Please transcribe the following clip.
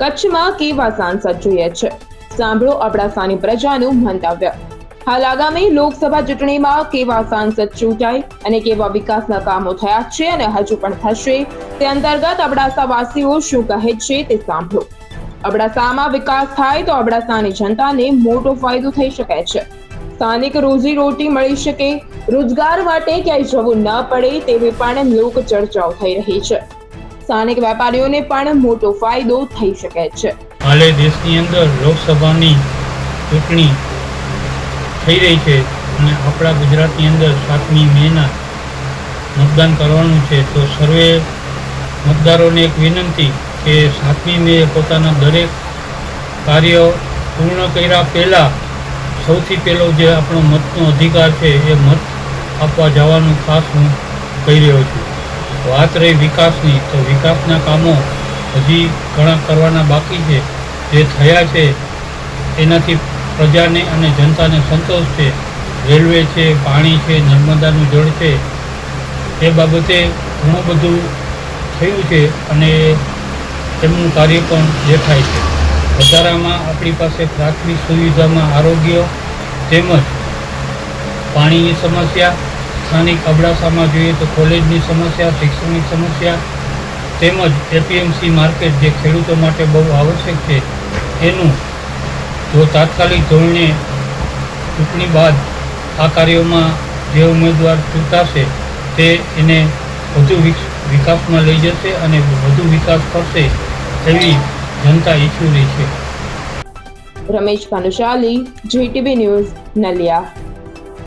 કચ્છમાં કેવા સાંસદ જોઈએ છે? સાંભળો અબડાસાની પ્રજાનું મંતવ્ય. હાલ આગામી લોકસભા ચૂંટણીમાં કેવા સાંસદ ચૂંટાય અને કેવા વિકાસના કામો થયા છે અને હજુ પણ થશે? તે અંતર્ગત અબડાસા વાસીઓ શું કહે છે તે સાંભળો. અબડાસામાં વિકાસ થાય તો અબડાસાની જનતાને મોટો ફાયદો થઈ શકે છે. સ્થાનિક રોજી રોટી મળી શકે. રોજગાર માટે ક્યાંય જવું ન પડે તેવી પણ લોક ચર્ચાઓ થઈ રહી છે. સ્થાનિક વેપારીઓને પણ મોટો ફાયદો થઈ શકે છે. હાલે દેશની અંદર લોકસભાની ચૂંટણી થઈ રહી છે અને આપણા ગુજરાતની અંદર સાતમી મેના મતદાન કરવાનું છે, તો સર્વે મતદારોને એક વિનંતી કે સાતમી મે પોતાના દરેક કાર્ય પૂર્ણ કર્યા પહેલાં સૌથી પહેલો જે આપણો મતનો અધિકાર છે એ મત આપવા જવાનું ખાસ હું કહી રહ્યો છું. વાત રહી વિકાસની, તો વિકાસના કામો હજી ઘણા કરવાના બાકી છે. જે થયા છે, એનાથી પ્રજાને અને જનતાને સંતોષ છે. રેલવે છે, પાણી છે, નર્મદાનું જળ છે, એ બાબતે ઘણું બધું થયું છે અને તેમનું કાર્ય પણ દેખાય છે. વધારામાં આપણી પાસે પ્રાથમિક સુવિધામાં આરોગ્ય તેમજ પાણીની સમસ્યા સ્થાનિક અબડાસામાં જોઈએ તો કોલેજની સમસ્યા શિક્ષણની સમસ્યા તેમજ એપીએમસી માર્કેટ જે ખેડૂતો માટે બહુ આવશ્યક છે, એનું જો તાત્કાલિક ધોરણે ચૂંટણી બાદ આ કાર્યોમાં જે ઉમેદવાર ચૂંટાશે તે એને વધુ વિકાસમાં લઈ જશે અને વધુ વિકાસ કરશે એવી જનતા ઈચ્છી રહી છે. Ramesh Bhanushali, GTV news, Naliya.